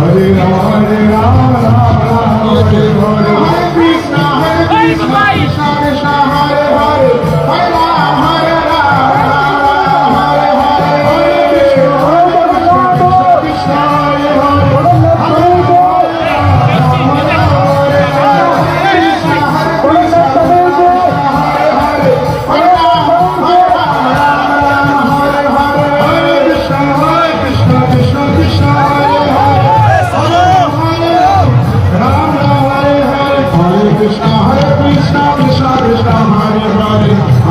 Hare Hare Hare Hare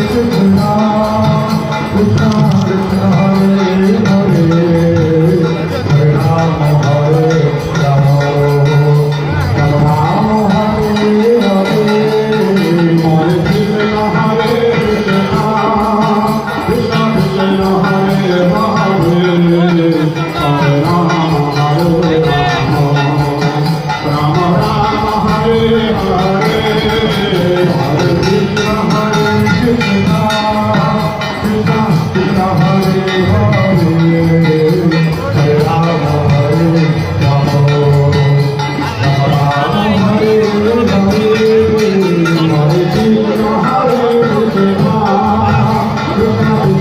내